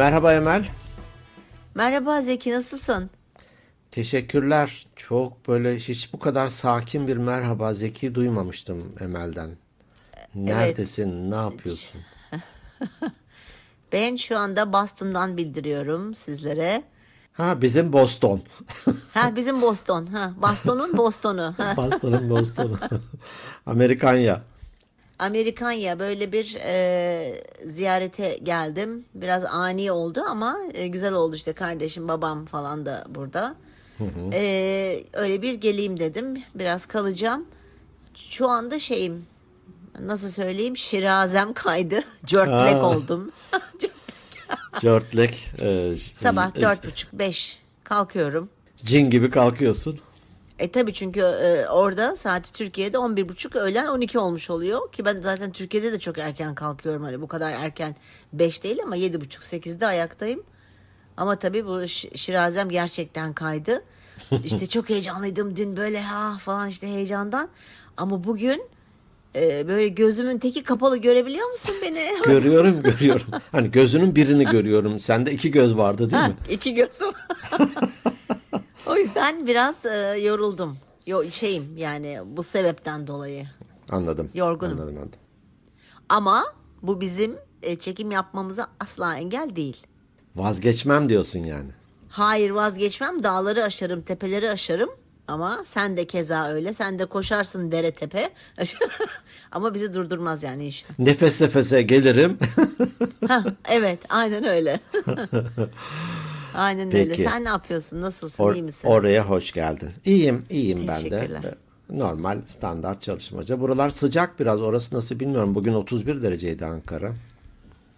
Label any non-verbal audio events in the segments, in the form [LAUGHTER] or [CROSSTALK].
Merhaba Emel. Merhaba Zeki nasılsın? Teşekkürler. Çok böyle hiç bu kadar sakin bir merhaba Zeki duymamıştım Emel'den. Neredesin? Ne yapıyorsun? [LAUGHS] Ben şu anda Boston'dan bildiriyorum sizlere. Ha bizim Boston. [LAUGHS] Ha bizim Boston. Ha Boston'un Boston'u. Ha. Boston'ın Boston'u. [LAUGHS] Amerikanya. Amerikanya böyle bir e, ziyarete geldim. Biraz ani oldu ama e, güzel oldu işte kardeşim babam falan da burada. E, öyle bir geleyim dedim. Biraz kalacağım. Şu anda şeyim nasıl söyleyeyim şirazem kaydı. [LAUGHS] Cörtlek oldum. [LAUGHS] Cörtlek. e, Sabah e, dört buçuk beş kalkıyorum. Cin gibi kalkıyorsun. E tabii çünkü e, orada saati Türkiye'de 11.30 öğlen 12 olmuş oluyor ki ben zaten Türkiye'de de çok erken kalkıyorum hani bu kadar erken 5 değil ama 7.30 8'de ayaktayım. Ama tabii bu şi- şirazem gerçekten kaydı. [LAUGHS] İşte çok heyecanlıydım dün böyle ha falan işte heyecandan. Ama bugün e, böyle gözümün teki kapalı görebiliyor musun beni? [LAUGHS] Görüyorum görüyorum. Hani gözünün birini görüyorum. Sende iki göz vardı değil mi? İki gözüm. [LAUGHS] o yüzden biraz e, yoruldum. Yo, şeyim yani bu sebepten dolayı. Anladım. Yorgunum. Anladım anladım. Ama bu bizim e, çekim yapmamıza asla engel değil. Vazgeçmem diyorsun yani. Hayır vazgeçmem dağları aşarım tepeleri aşarım ama sen de keza öyle sen de koşarsın dere tepe [LAUGHS] ama bizi durdurmaz yani iş. Nefes nefese gelirim. [LAUGHS] Hah, evet aynen öyle. [LAUGHS] aynen öyle. Peki. Sen ne yapıyorsun? Nasılsın? Or- iyi misin? Oraya hoş geldin. İyiyim, iyiyim ben de. Teşekkürler. Ee, Normal, standart çalışmaca. Buralar sıcak biraz. Orası nasıl bilmiyorum. Bugün 31 dereceydi Ankara.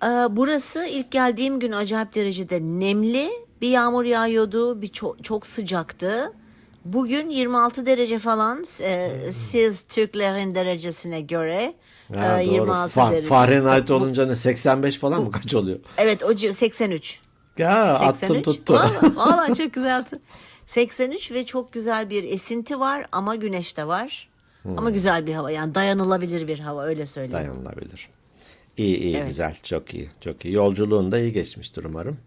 Ee, burası ilk geldiğim gün acayip derecede nemli. Bir yağmur yağıyordu, bir çok, çok sıcaktı. Bugün 26 derece falan. Ee, siz Türklerin derecesine göre Ha, e, doğru. 26 Fa- derece. Fahrenheit olunca ne 85 falan mı kaç oluyor? Evet, o civ- 83. Ya 83. attım tuttu. Vallahi, vallahi çok güzel. 83 ve çok güzel bir esinti var ama güneş de var. Hmm. Ama güzel bir hava yani dayanılabilir bir hava öyle söyleyeyim. Dayanılabilir. İyi iyi Evet. güzel çok iyi çok iyi. Yolculuğun da iyi geçmiştir umarım.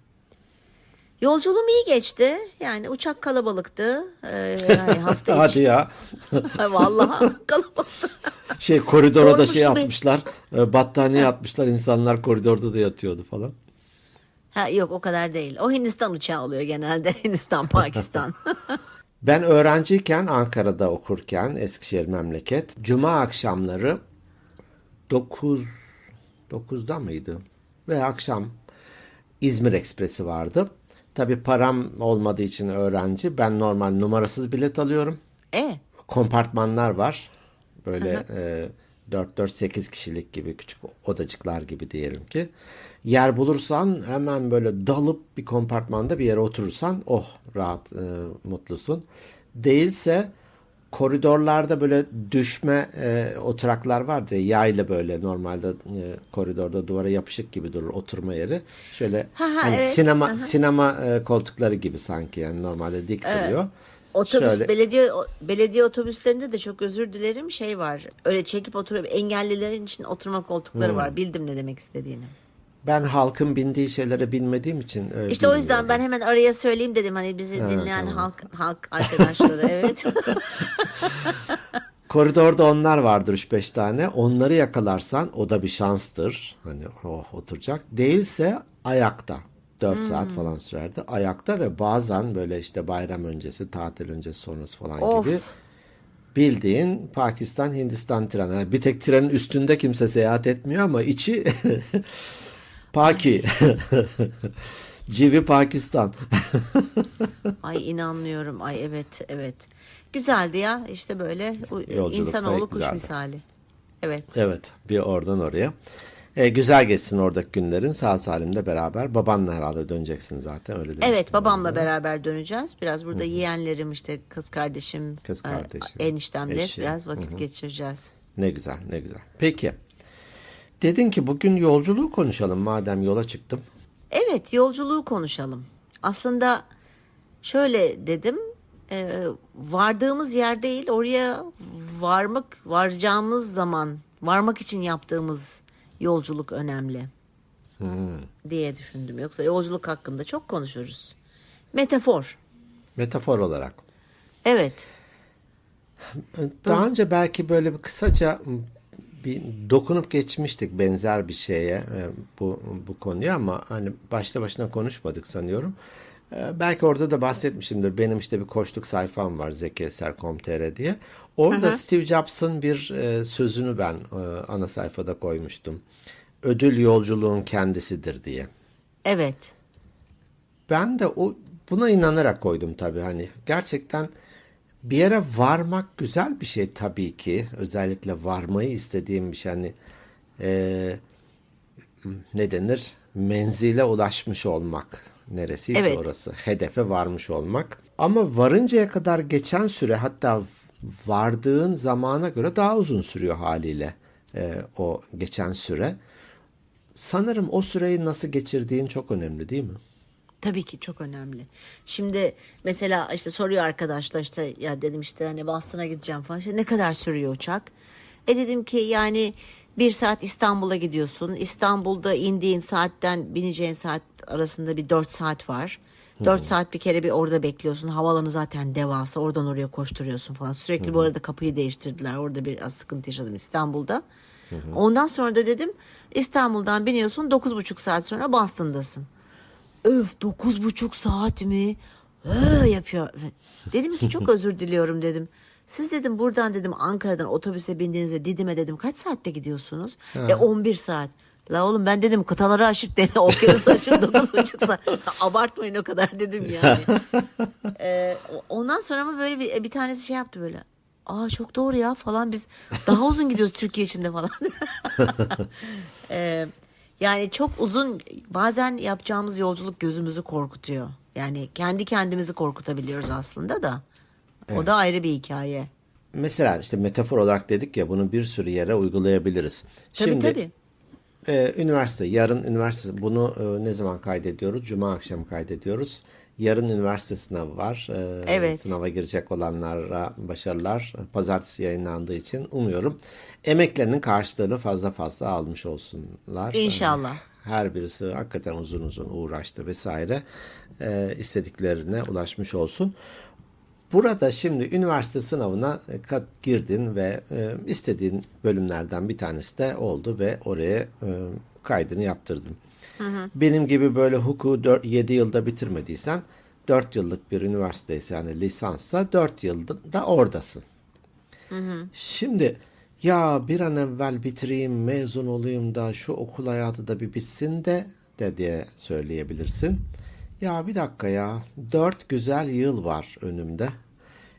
Yolculuğum iyi geçti. Yani uçak kalabalıktı. Ee, yani hafta [LAUGHS] Hadi içi. ya. [LAUGHS] Vallahi kalabalıktı. Şey koridora da Dolmuş şey gibi. atmışlar. e, Battaniye atmışlar. insanlar koridorda da yatıyordu falan. Ha, yok o kadar değil. O Hindistan uçağı oluyor genelde. [LAUGHS] Hindistan, Pakistan. [LAUGHS] Ben öğrenciyken Ankara'da okurken Eskişehir memleket cuma akşamları 9 9'da mıydı? Ve akşam İzmir Ekspresi vardı. Tabii param olmadığı için öğrenci ben normal numarasız bilet alıyorum. e Kompartmanlar var. Böyle e, 4-4-8 kişilik gibi küçük odacıklar gibi diyelim ki. Yer bulursan hemen böyle dalıp bir kompartmanda bir yere oturursan oh rahat e, mutlusun. Değilse koridorlarda böyle düşme e, oturaklar vardır ya yaylı böyle normalde e, koridorda duvara yapışık gibi durur oturma yeri. Şöyle Ha, ha, hani evet. sinema Aha. sinema e, koltukları gibi sanki yani normalde dik duruyor. Otobüs Şöyle- belediye belediye otobüslerinde de çok özür dilerim şey var. Öyle çekip oturup engellilerin için oturma koltukları Hmm. var. Bildim ne demek istediğini. Ben halkın bindiği şeylere binmediğim için e, İşte o yüzden ben hemen araya söyleyeyim dedim hani bizi dinleyen halk halk arkadaşları [LAUGHS] evet. [LAUGHS] Koridorda onlar vardır 3-5 tane. Onları yakalarsan o da bir şanstır. Hani oh oturacak. Değilse ayakta. 4 Hmm. saat falan sürerdi. Ayakta ve bazen böyle işte bayram öncesi, tatil öncesi sonrası falan Of. gibi. Bildiğin Pakistan Hindistan treni. Yani bir tek trenin üstünde kimse seyahat etmiyor ama içi [LAUGHS] Paki. [LAUGHS] Civi Pakistan. [LAUGHS] Ay inanmıyorum. Ay evet evet. Güzeldi ya işte böyle u- Yolculuk insanoğlu kuş güzeldi. misali. Evet. Evet, bir oradan oraya. E, güzel geçsin oradaki günlerin sağ salim de beraber. Babanla herhalde döneceksin zaten öyle demiştin Evet babamla bana. beraber döneceğiz. Biraz burada yeğenlerim işte kız kardeşim, Kız e, kardeşin, eniştemle eşi. biraz vakit geçireceğiz. Ne güzel, ne güzel. Peki. Dedin ki bugün yolculuğu konuşalım madem yola çıktım. Evet yolculuğu konuşalım. Aslında şöyle dedim e, vardığımız yer değil oraya varmak varacağımız zaman varmak için yaptığımız yolculuk önemli. diye düşündüm. Yoksa yolculuk hakkında çok konuşuruz. Metafor. Metafor olarak. Evet. Daha önce belki böyle bir kısaca bir dokunup geçmiştik benzer bir şeye e, bu bu konuya ama hani başta başına konuşmadık sanıyorum. E, Belki orada da bahsetmişimdir. Benim işte bir koçluk sayfam var zekieser.com.tr diye. Orada Steve Jobs'ın bir e, sözünü ben e, ana sayfada koymuştum. Ödül yolculuğun kendisidir diye. Evet. Ben de o buna inanarak koydum tabii hani gerçekten bir yere varmak güzel bir şey tabii ki özellikle varmayı istediğim bir şey hani eee, ne denir menzile ulaşmış olmak neresiyse Evet. orası hedefe varmış olmak ama varıncaya kadar geçen süre hatta vardığın zamana göre daha uzun sürüyor haliyle eee, o geçen süre sanırım o süreyi nasıl geçirdiğin çok önemli değil mi? Tabii ki çok önemli. Şimdi mesela işte soruyor arkadaşlar işte ya dedim işte hani Boston'a gideceğim falan. İşte ne kadar sürüyor uçak? E dedim ki yani bir saat İstanbul'a gidiyorsun. İstanbul'da indiğin saatten bineceğin saat arasında bir dört saat var. Dört saat bir kere bir orada bekliyorsun. Havalanı zaten devasa. Oradan oraya koşturuyorsun falan. Sürekli bu arada kapıyı değiştirdiler. Orada biraz sıkıntı yaşadım İstanbul'da. Ondan sonra da dedim İstanbul'dan biniyorsun. Dokuz buçuk saat sonra Boston'dasın. Öf dokuz buçuk saat mi? Hı, yapıyor. Dedim ki [LAUGHS] çok özür diliyorum dedim. Siz dedim buradan dedim Ankara'dan otobüse bindiğinizde Didim'e dedim kaç saatte gidiyorsunuz? E 11 saat. La oğlum ben dedim kıtaları aşıp dene [LAUGHS] okyanusu aşıp dokuz buçuk saat. [LAUGHS] Abartmayın o kadar dedim yani. Ee, [LAUGHS] ondan sonra ama böyle bir, bir tanesi şey yaptı böyle. Aa çok doğru ya falan biz daha uzun gidiyoruz Türkiye içinde falan. Ee, yani çok uzun bazen yapacağımız yolculuk gözümüzü korkutuyor. Yani kendi kendimizi korkutabiliyoruz aslında da. O da ayrı bir hikaye. Mesela işte metafor olarak dedik ya bunu bir sürü yere uygulayabiliriz. Tabii Şimdi tabii. e, üniversite, yarın üniversite bunu e, ne zaman kaydediyoruz? Cuma akşamı kaydediyoruz. Yarın üniversite sınavı var. E, Evet. Sınava girecek olanlara başarılar. Pazartesi yayınlandığı için umuyorum emeklerinin karşılığını fazla fazla almış olsunlar. İnşallah. Her birisi hakikaten uzun uzun uğraştı vesaire. E, istediklerine ulaşmış olsun. Burada şimdi üniversite sınavına e, girdin ve e, istediğin bölümlerden bir tanesi de oldu ve oraya e, kaydını yaptırdın. Benim gibi böyle hukuku 7 yılda bitirmediysen 4 yıllık bir üniversiteyse yani lisanssa 4 yılda da oradasın. Şimdi ya bir an evvel bitireyim, mezun olayım da şu okul hayatı da bir bitsin de de diye söyleyebilirsin. Ya bir dakika ya, dört güzel yıl var önümde.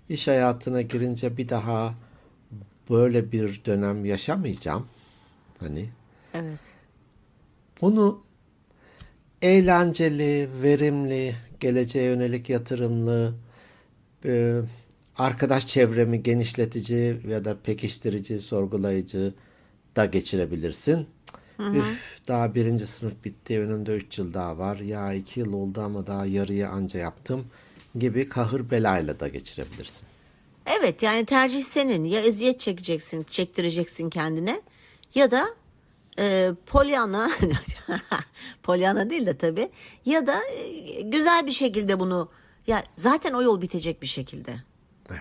İş hayatına girince bir daha böyle bir dönem yaşamayacağım. Hani Evet. bunu eğlenceli, verimli, geleceğe yönelik yatırımlı, e, arkadaş çevremi genişletici ya da pekiştirici, sorgulayıcı da geçirebilirsin. Üf, daha birinci sınıf bitti, önümde üç yıl daha var. Ya iki yıl oldu ama daha yarıya anca yaptım gibi kahır belayla da geçirebilirsin. Evet yani tercih senin. Ya eziyet çekeceksin, çektireceksin kendine ya da e, Pollyanna, [LAUGHS] Pollyanna değil de tabii ya da e, güzel bir şekilde bunu ya zaten o yol bitecek bir şekilde. Evet.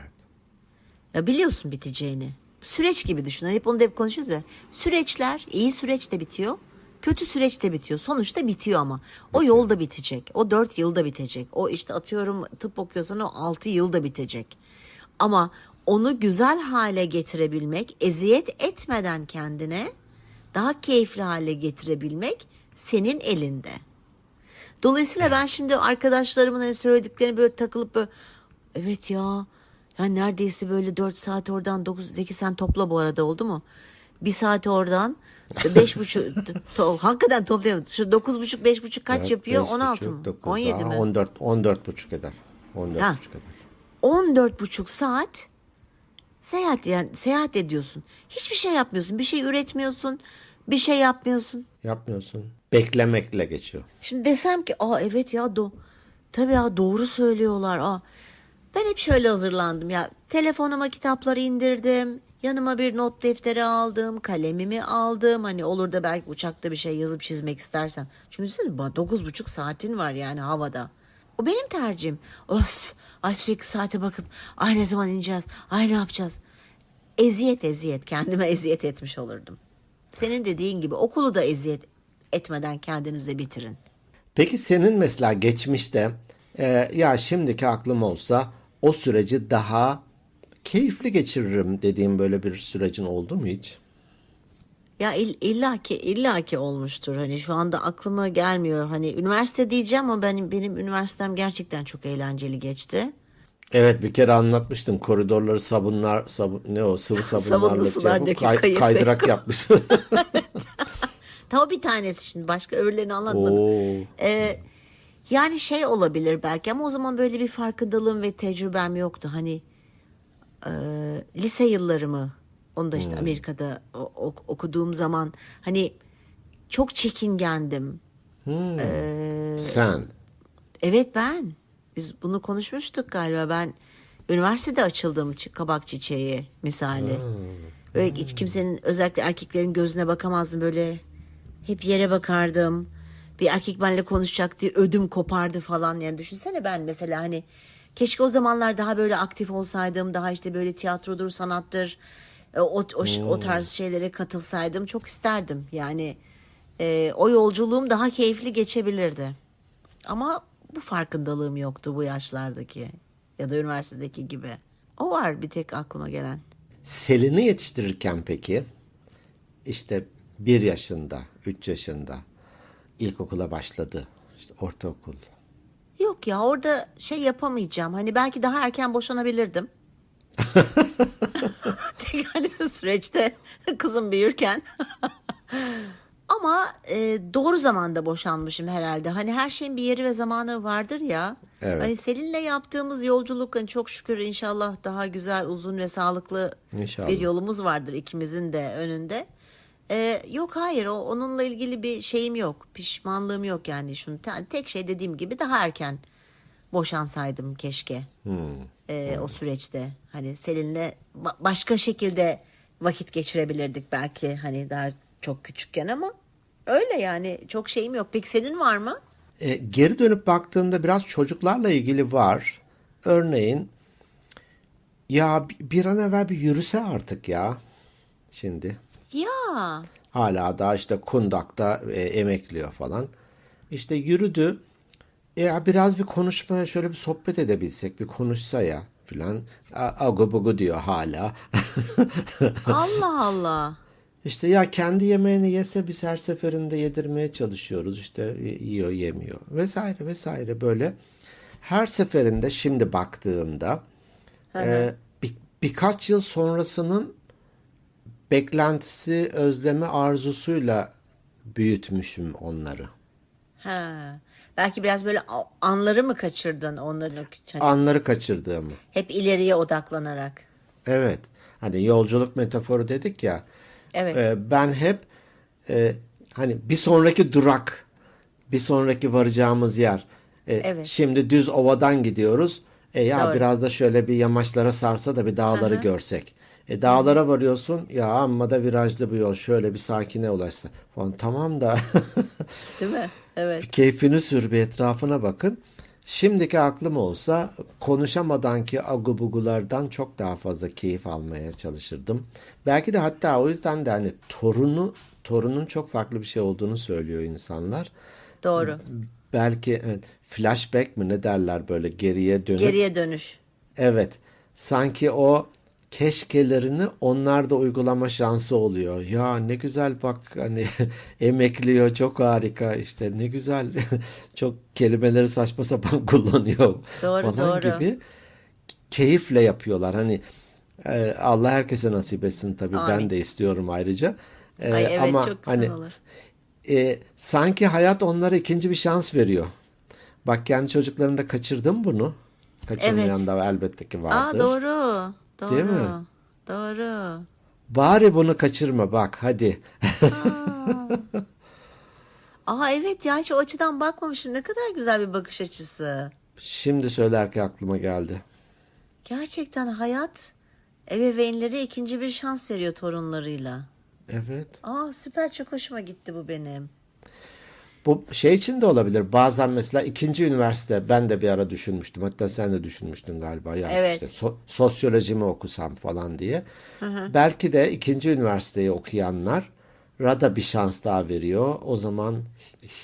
Ya biliyorsun biteceğini. Süreç gibi düşün. Hep onu da hep konuşuyoruz ya. Süreçler, iyi süreç de bitiyor. Kötü süreç de bitiyor. Sonuçta bitiyor ama. O yol da bitecek. O dört yılda bitecek. O işte atıyorum tıp okuyorsan o altı yılda bitecek. Ama onu güzel hale getirebilmek, eziyet etmeden kendine daha keyifli hale getirebilmek senin elinde. Dolayısıyla ben şimdi arkadaşlarımın hani söylediklerini böyle takılıp böyle evet ya ya neredeyse böyle 4 saat oradan 9 Zeki sen topla bu arada oldu mu? Bir saat oradan [LAUGHS] beş buçuk to, hakikaten toplayamadım. Şu dokuz buçuk beş buçuk kaç Evet, yapıyor? 16 buçuk, mı? 17 daha, mi? 14, 14 buçuk eder. 14 Ha. buçuk eder. 14 buçuk saat seyahat yani seyahat ediyorsun. Hiçbir şey yapmıyorsun. Bir şey üretmiyorsun. Bir şey yapmıyorsun. Yapmıyorsun. Beklemekle geçiyor. Şimdi desem ki aa evet ya do tabii ya doğru söylüyorlar. Aa ben hep şöyle hazırlandım ya telefonuma kitapları indirdim. Yanıma bir not defteri aldım, kalemimi aldım. Hani olur da belki uçakta bir şey yazıp çizmek istersem. Çünkü düşünsene bak, dokuz buçuk saatin var yani havada. O benim tercihim. Öf, ay sürekli saate bakıp ay ne zaman ineceğiz, ay ne yapacağız. Eziyet eziyet, kendime eziyet etmiş olurdum. Senin dediğin gibi okulu da eziyet etmeden kendinize bitirin. Peki senin mesela geçmişte e, ya şimdiki aklım olsa o süreci daha keyifli geçiririm dediğim böyle bir sürecin oldu mu hiç? Ya ill- illaki illaki olmuştur. Hani şu anda aklıma gelmiyor. Hani üniversite diyeceğim ama benim benim üniversitem gerçekten çok eğlenceli geçti. Evet bir kere anlatmıştın koridorları sabunlar sabun ne o sıvı [LAUGHS] sabunlarla şey kay- kayıp kaydırak [LAUGHS] yapmışsın. Ta bir tanesi şimdi başka öbürlerini anlatmadım. Oo. Ee, yani şey olabilir belki ama o zaman böyle bir farkındalığım ve tecrübem yoktu. Hani e, lise yıllarımı onu da işte Amerika'da o- ok- okuduğum zaman hani çok çekingendim. Sen. Evet ben. Biz bunu konuşmuştuk galiba. Ben üniversitede açıldım kabak çiçeği misali. Böyle hiç kimsenin özellikle erkeklerin gözüne bakamazdım böyle. Hep yere bakardım. Bir erkek benimle konuşacak diye ödüm kopardı falan. Yani düşünsene ben mesela hani keşke o zamanlar daha böyle aktif olsaydım. Daha işte böyle tiyatrodur, sanattır. e, O, o, o tarz şeylere katılsaydım çok isterdim. Yani e, o yolculuğum daha keyifli geçebilirdi. Ama bu farkındalığım yoktu bu yaşlardaki ya da üniversitedeki gibi. O var bir tek aklıma gelen. Selin'i yetiştirirken peki işte bir yaşında, üç yaşında ilkokula başladı. İşte ortaokul. Yok ya orada şey yapamayacağım. Hani belki daha erken boşanabilirdim. [LAUGHS] [LAUGHS] Hani süreçte kızım büyürken. [LAUGHS] Ama e, doğru zamanda boşanmışım herhalde. Hani her şeyin bir yeri ve zamanı vardır ya. Evet. Hani Selin'le yaptığımız yolculuk hani çok şükür inşallah daha güzel, uzun ve sağlıklı İnşallah. bir yolumuz vardır ikimizin de önünde. E, yok hayır o, onunla ilgili bir şeyim yok. Pişmanlığım yok yani. Şunu te- tek şey dediğim gibi daha erken boşansaydım keşke. E, o süreçte hani Selin'le ba- başka şekilde vakit geçirebilirdik belki hani daha çok küçükken ama öyle yani çok şeyim yok. Peki senin var mı? E, geri dönüp baktığımda biraz çocuklarla ilgili var. Örneğin ya bi- bir an evvel bir yürüse artık ya. Şimdi Ya hala daha işte kundakta e, emekliyor falan. İşte yürüdü. Ya biraz bir konuşmaya şöyle bir sohbet edebilsek bir konuşsa ya filan. Agu bugu diyor hala. [LAUGHS] Allah Allah. İşte ya kendi yemeğini yese biz her seferinde yedirmeye çalışıyoruz. İşte yiyor yemiyor vesaire vesaire böyle. Her seferinde şimdi baktığımda e, bir- birkaç yıl sonrasının beklentisi, özlemi, arzusuyla büyütmüşüm onları. Ha. Belki biraz böyle anları mı kaçırdın onların hani Anları kaçırdığımı. hep ileriye odaklanarak. Evet. Hani yolculuk metaforu dedik ya. Evet. e, ben hep e, hani bir sonraki durak, bir sonraki varacağımız yer. E, Evet. Şimdi düz ovadan gidiyoruz. E ya Doğru. biraz da şöyle bir yamaçlara sarsa da bir dağları görsek. E dağlara varıyorsun. Ya amma da virajlı bu yol. Şöyle bir sakine ulaşsa falan. Tamam da [LAUGHS] Değil mi? Evet. bir keyfini sür bir etrafına bakın. Şimdiki aklım olsa konuşamadan ki agubugulardan çok daha fazla keyif almaya çalışırdım. Belki de hatta o yüzden de hani torunu torunun çok farklı bir şey olduğunu söylüyor insanlar. Doğru. Belki evet, flashback mi ne derler böyle geriye dönüp Geriye dönüş. Evet. Sanki o keşkelerini onlarda uygulama şansı oluyor. Ya ne güzel bak hani [LAUGHS] emekliyor çok harika işte ne güzel [LAUGHS] çok kelimeleri saçma sapan [LAUGHS] kullanıyor Doğru, falan doğru. gibi keyifle yapıyorlar. Hani e, Allah herkese nasip etsin tabii ben Amin. de istiyorum ayrıca. E, Ay evet ama çok hani olur. e, sanki hayat onlara ikinci bir şans veriyor. Bak kendi çocuklarında kaçırdım bunu. Kaçırmayan Evet. da elbette ki Aa vardır. doğru. Doğru. Değil mi? Doğru. Bari bunu kaçırma bak hadi. Aa evet ya hiç o açıdan bakmamışım. Ne kadar güzel bir bakış açısı. Şimdi söylerken aklıma geldi. Gerçekten hayat ebeveynlere ikinci bir şans veriyor torunlarıyla. Evet. Aa süper çok hoşuma gitti bu benim. Bu şey için de olabilir. Bazen mesela ikinci üniversite ben de bir ara düşünmüştüm. Hatta sen de düşünmüştün galiba. Ya Evet. işte so- sosyoloji mi okusam falan diye. Belki de ikinci üniversiteyi okuyanlar da bir şans daha veriyor. O zaman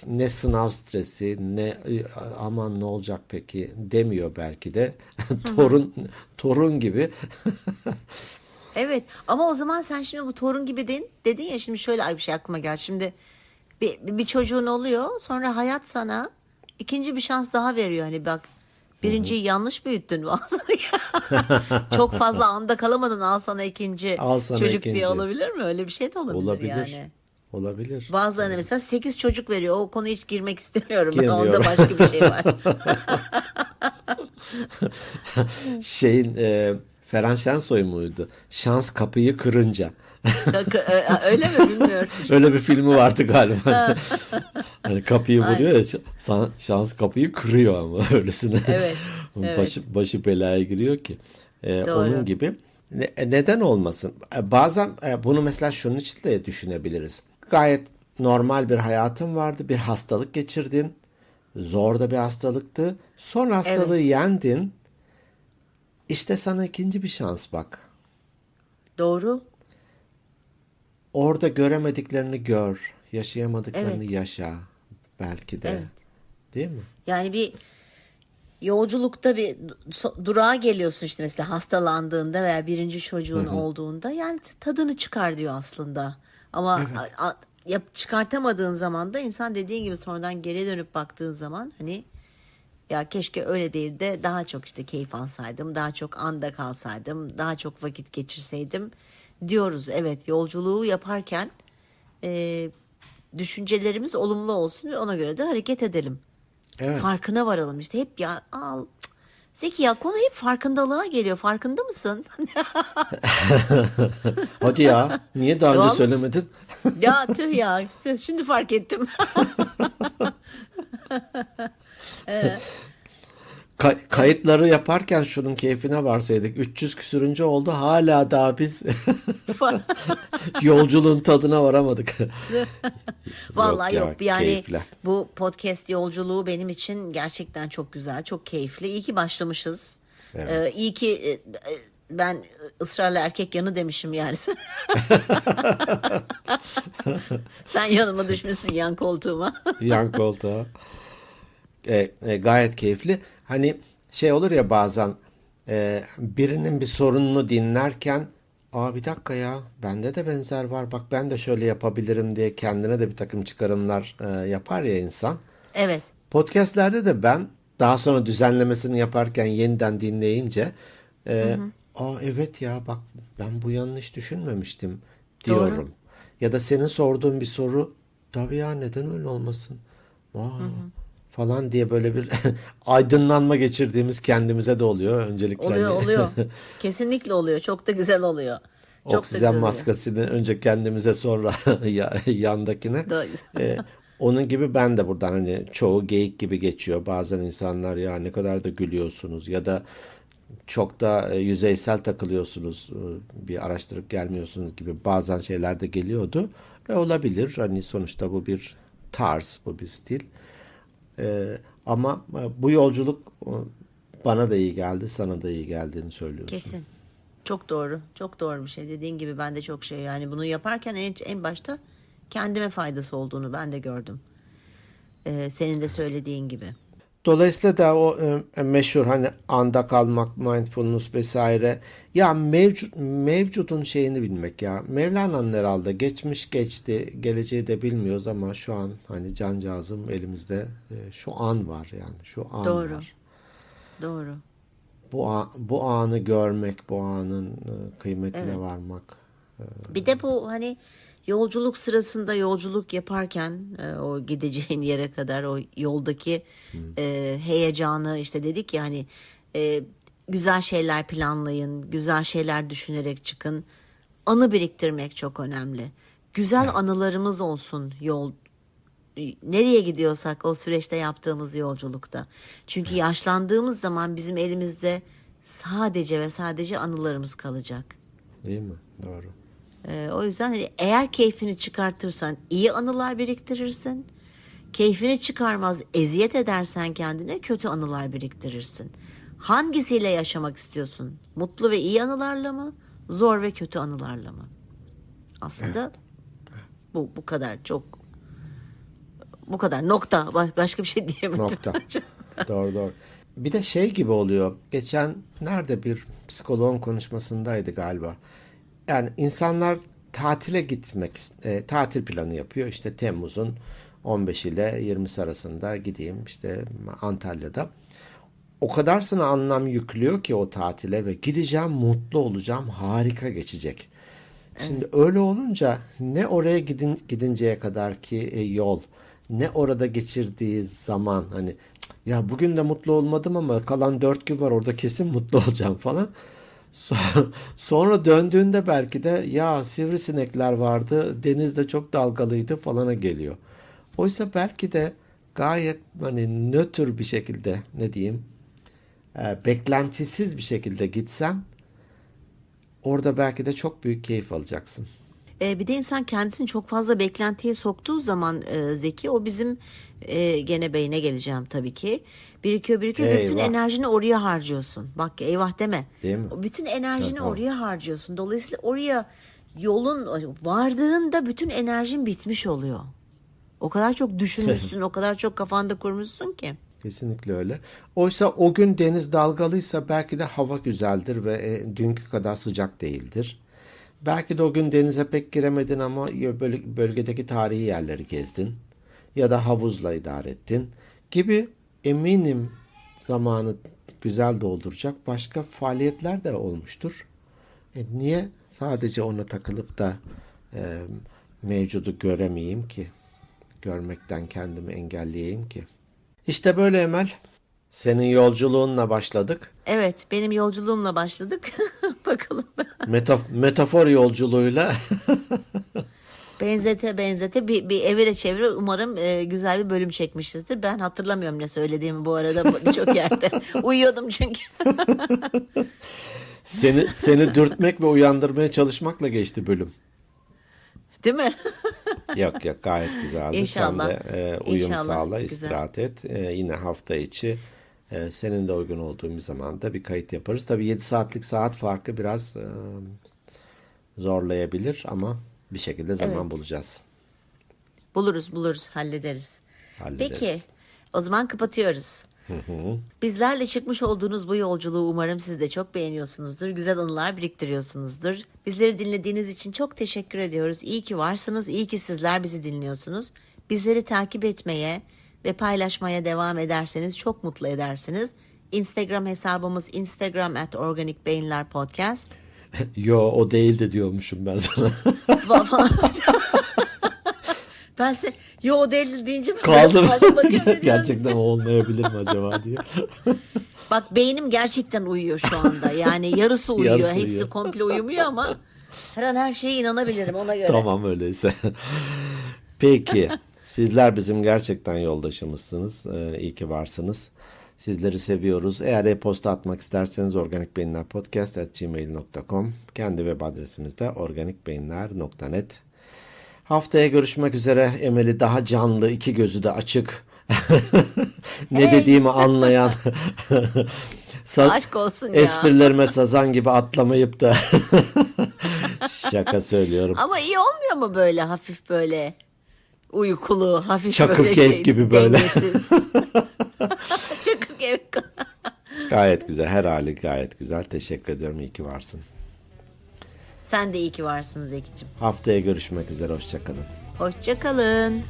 ne sınav stresi ne aman ne olacak peki demiyor belki de. [LAUGHS] torun torun gibi. Evet ama o zaman sen şimdi bu torun gibi dedin, dedin ya şimdi şöyle bir şey aklıma geldi. Şimdi bir, bir, çocuğun oluyor sonra hayat sana ikinci bir şans daha veriyor. Hani bak birinciyi yanlış büyüttün sana- [LAUGHS] Çok fazla anda kalamadın al sana ikinci Al sana çocuk ikinci. diye olabilir mi? Öyle bir şey de olabilir, Olabilir. yani. Olabilir. Bazılarına mesela 8 çocuk veriyor. O konuya hiç girmek istemiyorum. Ben. Girmiyorum. Onda başka bir şey var. [LAUGHS] Şeyin e, Ferhan Şensoy muydu? Şans kapıyı kırınca. Öyle mi bilmiyorum. [LAUGHS] Öyle bir filmi vardı galiba. [LAUGHS] hani kapıyı vuruyor ya şan- şans kapıyı kırıyor ama [LAUGHS] öylesine. Evet, başı, başı belaya giriyor ki. Ee, Doğru. onun gibi. Ne- neden olmasın? Ee, Bazen e, bunu mesela şunun için de düşünebiliriz. Gayet normal bir hayatın vardı. Bir hastalık geçirdin. Zor da bir hastalıktı. Sonra hastalığı yendin. İşte sana ikinci bir şans bak. Doğru. Orada göremediklerini gör, yaşayamadıklarını Evet. yaşa belki de. Evet. Değil mi? Yani bir yolculukta bir durağa geliyorsun işte mesela hastalandığında veya birinci çocuğun olduğunda yani tadını çıkar diyor aslında. Ama a- a- yap çıkartamadığın zaman da insan dediğin gibi sonradan geriye dönüp baktığın zaman hani ya keşke öyle değil de daha çok işte keyif alsaydım, daha çok anda kalsaydım, daha çok vakit geçirseydim diyoruz. Evet yolculuğu yaparken e, düşüncelerimiz olumlu olsun ve ona göre de hareket edelim. Evet. Farkına varalım işte hep ya al. Zeki ya konu hep farkındalığa geliyor. Farkında mısın? [LAUGHS] Hadi ya, niye daha önce söylemedin? [LAUGHS] ya tüh ya tüh şimdi fark ettim. [LAUGHS] Ka- kayıtları yaparken şunun keyfine varsaydık. 300 küsürüncü oldu. Hala daha biz [LAUGHS] yolculuğun tadına varamadık. [LAUGHS] Vallahi ya, yok, yani keyifle. bu podcast yolculuğu benim için gerçekten çok güzel, çok keyifli. İyi ki başlamışız. Ee, iyi ki e, e, ben ısrarla erkek yanı demişim yani. [LAUGHS] Sen yanıma düşmüşsün yan koltuğuma. Yan koltuğa. E, e, gayet keyifli. Hani şey olur ya bazen e, birinin bir sorununu dinlerken Aa bir dakika ya bende de benzer var bak ben de şöyle yapabilirim diye kendine de bir takım çıkarımlar e, yapar ya insan. evet. Podcastlerde de ben daha sonra düzenlemesini yaparken yeniden dinleyince e, aa evet ya bak ben bu yanlış düşünmemiştim diyorum. Doğru. Ya da senin sorduğun bir soru tabii ya neden öyle olmasın? Aa, falan diye böyle bir [LAUGHS] aydınlanma geçirdiğimiz kendimize de oluyor öncelikle. Oluyor hani oluyor. [LAUGHS] Kesinlikle oluyor. Çok da güzel oluyor. Çok Oksijen güzel oluyor. maskesini önce kendimize sonra [LAUGHS] ya- yandakine. Doğru. Ee, onun gibi ben de buradan hani çoğu geyik gibi geçiyor. Bazen insanlar ya ne kadar da gülüyorsunuz ya da çok da e, yüzeysel takılıyorsunuz. e, Bir araştırıp gelmiyorsunuz gibi bazen şeyler de geliyordu. E, olabilir. Hani sonuçta bu bir tarz, bu bir stil. E, ama e, bu yolculuk e, bana da iyi geldi, sana da iyi geldiğini söylüyorsun. Kesin. Çok doğru. Çok doğru bir şey. Dediğin gibi ben de çok şey yani bunu yaparken en, en başta kendime faydası olduğunu ben de gördüm. Ee, senin de söylediğin gibi. Dolayısıyla da o e, meşhur hani anda kalmak, mindfulness vesaire ya mevcut mevcudun şeyini bilmek ya. Mevlana'nın herhalde geçmiş geçti, geleceği de bilmiyoruz ama şu an hani cancağızım elimizde e, şu an var yani şu an Doğru. var. Doğru. Bu an- bu anı görmek, bu anın e, kıymetine Evet. varmak. Bir de bu hani yolculuk sırasında yolculuk yaparken e, o gideceğin yere kadar o yoldaki e, heyecanı işte dedik ya hani e, güzel şeyler planlayın, güzel şeyler düşünerek çıkın. Anı biriktirmek çok önemli. Güzel anılarımız olsun yol nereye gidiyorsak o süreçte yaptığımız yolculukta. Çünkü yaşlandığımız zaman bizim elimizde sadece ve sadece anılarımız kalacak. Değil mi? Doğru. Ee, o yüzden hani eğer keyfini çıkartırsan iyi anılar biriktirirsin. Keyfini çıkarmaz eziyet edersen kendine kötü anılar biriktirirsin. Hangisiyle yaşamak istiyorsun? Mutlu ve iyi anılarla mı? Zor ve kötü anılarla mı? Aslında bu bu kadar çok bu kadar nokta. Ba- Başka bir şey diyemedim. Nokta. [LAUGHS] doğru doğru. Bir de şey gibi oluyor. Geçen nerede bir psikoloğun konuşmasındaydı galiba. Yani insanlar tatile gitmek, e, tatil planı yapıyor. İşte Temmuz'un 15 ile 20'si arasında gideyim işte Antalya'da. O kadarsına anlam yüklüyor ki o tatile ve gideceğim, mutlu olacağım, harika geçecek. Şimdi öyle olunca ne oraya gidin, gidinceye kadar ki e, yol, ne orada geçirdiği zaman hani "Cık, ya bugün de mutlu olmadım ama kalan dört gün var orada kesin mutlu [LAUGHS] olacağım falan. [LAUGHS] Sonra, döndüğünde belki de ya sivrisinekler vardı, deniz de çok dalgalıydı falana geliyor. Oysa belki de gayet hani nötr bir şekilde ne diyeyim e, beklentisiz bir şekilde gitsen orada belki de çok büyük keyif alacaksın. E, bir de insan kendisini çok fazla beklentiye soktuğu zaman e, Zeki o bizim e, gene beyne geleceğim tabii ki. Birikiyor birikiyor ve bütün Eyvah. enerjini oraya harcıyorsun. Bak eyvah deme. Değil mi? Bütün enerjini Tamam. oraya harcıyorsun. Dolayısıyla oraya yolun vardığında bütün enerjin bitmiş oluyor. O kadar çok düşünmüşsün, [LAUGHS] o kadar çok kafanda kurmuşsun ki. Kesinlikle öyle. Oysa o gün deniz dalgalıysa belki de hava güzeldir ve e, dünkü kadar sıcak değildir. Belki de o gün denize pek giremedin ama böl- bölgedeki tarihi yerleri gezdin ya da havuzla idare ettin gibi eminim zamanı güzel dolduracak başka faaliyetler de olmuştur. E niye sadece ona takılıp da e, mevcudu göremeyeyim ki? Görmekten kendimi engelleyeyim ki? İşte böyle Emel. Senin yolculuğunla başladık. Evet, benim yolculuğumla başladık. [LAUGHS] Bakalım. Metaf- metafor yolculuğuyla [LAUGHS] Benzete benzete bir, bir evire çevire umarım e, güzel bir bölüm çekmişizdir. Ben hatırlamıyorum ne söylediğimi bu arada [LAUGHS] birçok yerde. Uyuyordum çünkü. [LAUGHS] seni seni dürtmek ve uyandırmaya çalışmakla geçti bölüm. Değil mi? Yok yok gayet güzeldi. İnşallah. Sen de e, uyum İnşallah. sağla, Güzel. istirahat et. E, yine hafta içi e, senin de uygun olduğun bir zamanda bir kayıt yaparız. Tabii 7 saatlik saat farkı biraz e, zorlayabilir ama bir şekilde zaman Evet. bulacağız. Buluruz buluruz hallederiz. Hallederiz. Peki o zaman kapatıyoruz. Bizlerle çıkmış olduğunuz bu yolculuğu umarım siz de çok beğeniyorsunuzdur. Güzel anılar biriktiriyorsunuzdur. Bizleri dinlediğiniz için çok teşekkür ediyoruz. İyi ki varsınız, iyi ki sizler bizi dinliyorsunuz. Bizleri takip etmeye ve paylaşmaya devam ederseniz çok mutlu edersiniz. Instagram hesabımız Instagram at Organik Beyinler Podcast. [LAUGHS] Yo o değildi diyormuşum ben sana. [LAUGHS] ben size yo değil deyince ben Kaldım. bakıyorum. Gerçekten o olmayabilir mi acaba diye. [LAUGHS] Bak beynim gerçekten uyuyor şu anda. Yani yarısı uyuyor. Yarısı Hepsi uyuyor. komple uyumuyor ama her an her şeye inanabilirim ona göre. Tamam öyleyse. Peki. Sizler bizim gerçekten yoldaşımızsınız. Ee, iyi ki varsınız. Sizleri seviyoruz. Eğer e-posta atmak isterseniz organikbeyinlerpodcast.gmail.com Kendi web adresimiz de organikbeyinler.net Haftaya görüşmek üzere. Emel'i daha canlı, iki gözü de açık. [LAUGHS] ne dediğimi anlayan. [LAUGHS] Sa- Aşk olsun ya. Esprilerime sazan gibi atlamayıp da [LAUGHS] şaka söylüyorum. Ama iyi olmuyor mu böyle hafif böyle uykulu, hafif Çakır böyle keyif şey, gibi böyle. [LAUGHS] Gayet güzel. Her hali gayet güzel. Teşekkür ediyorum. İyi ki varsın. Sen de iyi ki varsın Zeki'cim. Haftaya görüşmek üzere. Hoşçakalın. Hoşçakalın.